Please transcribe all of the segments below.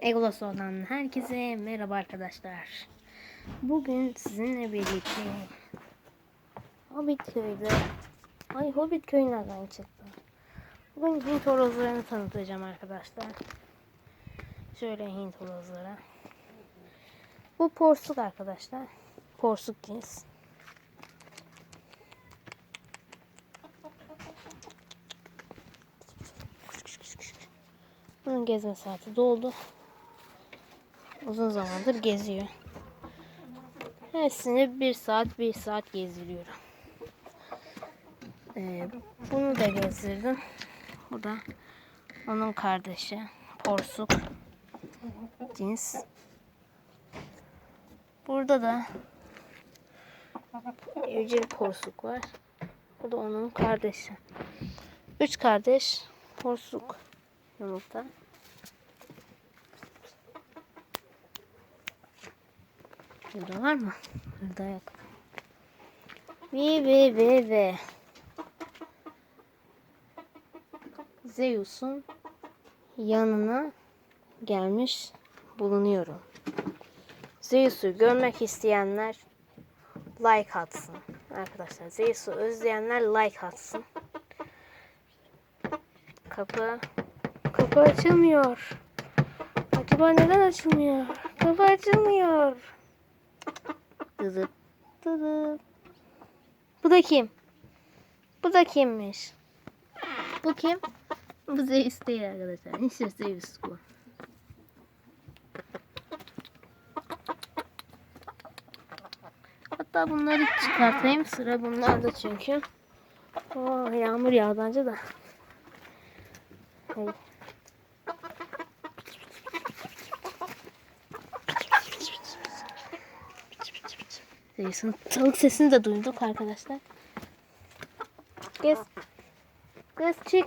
Egoloson'dan herkese merhaba arkadaşlar. Bugün sizinle birlikte Hobbit köyde Ay Hobbit köyü nereden çıktı? Bugün Hint horozlarını tanıtacağım arkadaşlar. Şöyle Hint horozları. Bu porsuk arkadaşlar. Porsuk cins. Bunun gezme saati doldu. Uzun zamandır geziyor. Hepsini bir saat bir saat gezdiriyorum. Ee, bunu da gezdirdim. Bu da onun kardeşi. Porsuk. Cins. Burada da evcil porsuk var. Bu da onun kardeşi. Üç kardeş porsuk yumurta. Burada var mı? Burada yok. Ve ve ve ve. Zeus'un yanına gelmiş bulunuyorum. Zeus'u görmek isteyenler like atsın. Arkadaşlar Zeus'u özleyenler like atsın. Kapı kapı açılmıyor. Acaba neden açılmıyor? Kapı açılmıyor. Bu da kim? Bu da kimmiş? Bu kim? Bu Zeus değil arkadaşlar. İşte Zeus bu. Hatta bunları çıkartayım. Sıra bunlarda çünkü. Oo, yağmur yağdı de. Hayır. Zeus'un tavuk sesini de duyduk arkadaşlar. Kız. Kız çık.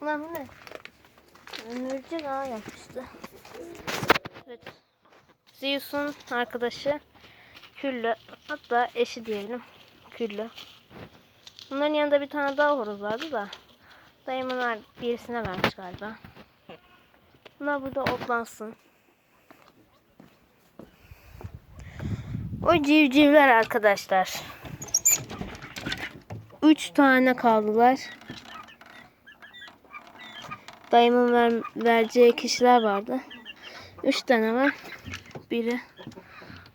Ulan bu ne? Ömürcük ağa yapmıştı. Evet. Zeus'un arkadaşı Küllü. Hatta eşi diyelim. Küllü. Bunların yanında bir tane daha horoz vardı da. Dayımın birisine vermiş galiba. Bunlar burada otlansın. O civcivler arkadaşlar. Üç tane kaldılar. Dayımın ver, vereceği kişiler vardı. Üç tane var. Biri.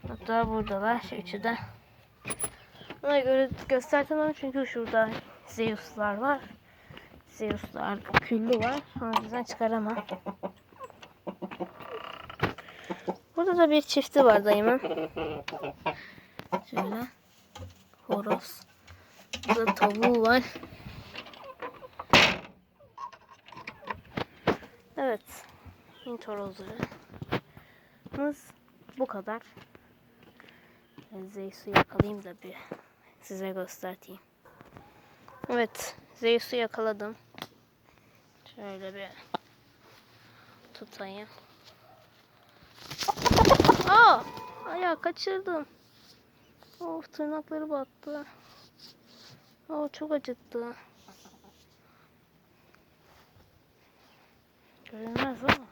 Hatta buradalar. Üçü de. Ona göre göstertemem çünkü şurada Zeus'lar var. Zeus'lar küllü var. O yüzden çıkaramam. Burada da bir çifti var dayımın. Şöyle. Horoz. Burada tavuğu var. Evet. Hint horozlarımız bu kadar. Zeus'u yakalayayım da bir size göstereyim. Evet. Zeus'u yakaladım. Şöyle bir tutayım. Aa! Ayağı kaçırdım. Of tırnakları battı. Aa çok acıttı. Görünmez ama.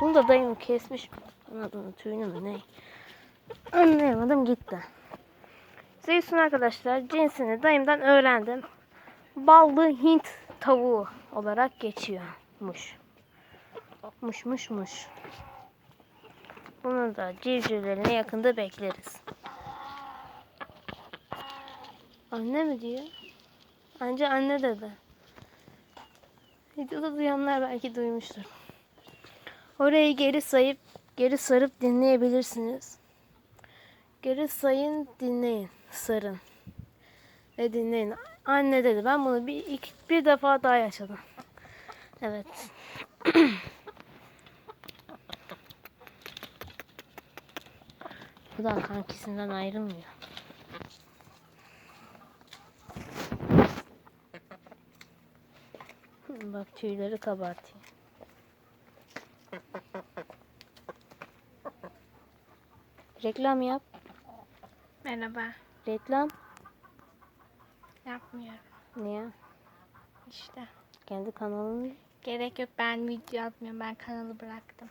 Bunu da dayım kesmiş. Kanadını tüyünü mü ne? Anlayamadım gitti. Zeus'un arkadaşlar cinsini dayımdan öğrendim. Ballı Hint tavuğu olarak geçiyormuş. Muş muş muş. Bunu da civcivlerine yakında bekleriz. Anne mi diyor? Anca anne dedi. Videoda duyanlar belki duymuştur. Orayı geri sayıp geri sarıp dinleyebilirsiniz. Geri sayın dinleyin. Sarın. Ve dinleyin. Anne dedi. Ben bunu bir, iki, bir defa daha yaşadım. Evet. Bu da kankisinden ayrılmıyor. Bak tüyleri kabartıyor. Reklam yap. Merhaba. Reklam. Yapmıyorum. Niye? İşte. Kendi kanalını. Gerek yok ben video atmıyorum. Ben kanalı bıraktım.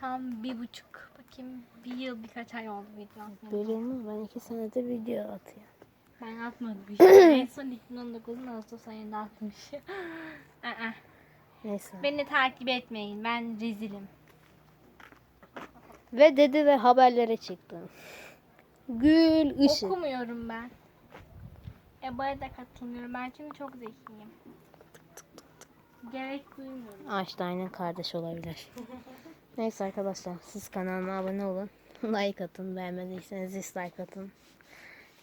Tam bir buçuk. Bakayım bir yıl birkaç ay oldu video atmıyorum. Mı? Ben iki senedir video atıyorum. Ben atmadım bir şey. en son 2019'un Ağustos ayında atmış. Aa, Neyse. Beni takip etmeyin. Ben rezilim. Ve dedi ve haberlere çıktım. Gül ışık. Okumuyorum ben. EBA'ya da katılmıyorum. Ben çünkü çok zekiyim. Gerek duymuyorum. Einstein'ın kardeşi olabilir. Neyse arkadaşlar siz kanalıma abone olun. Like atın. Beğenmediyseniz dislike atın.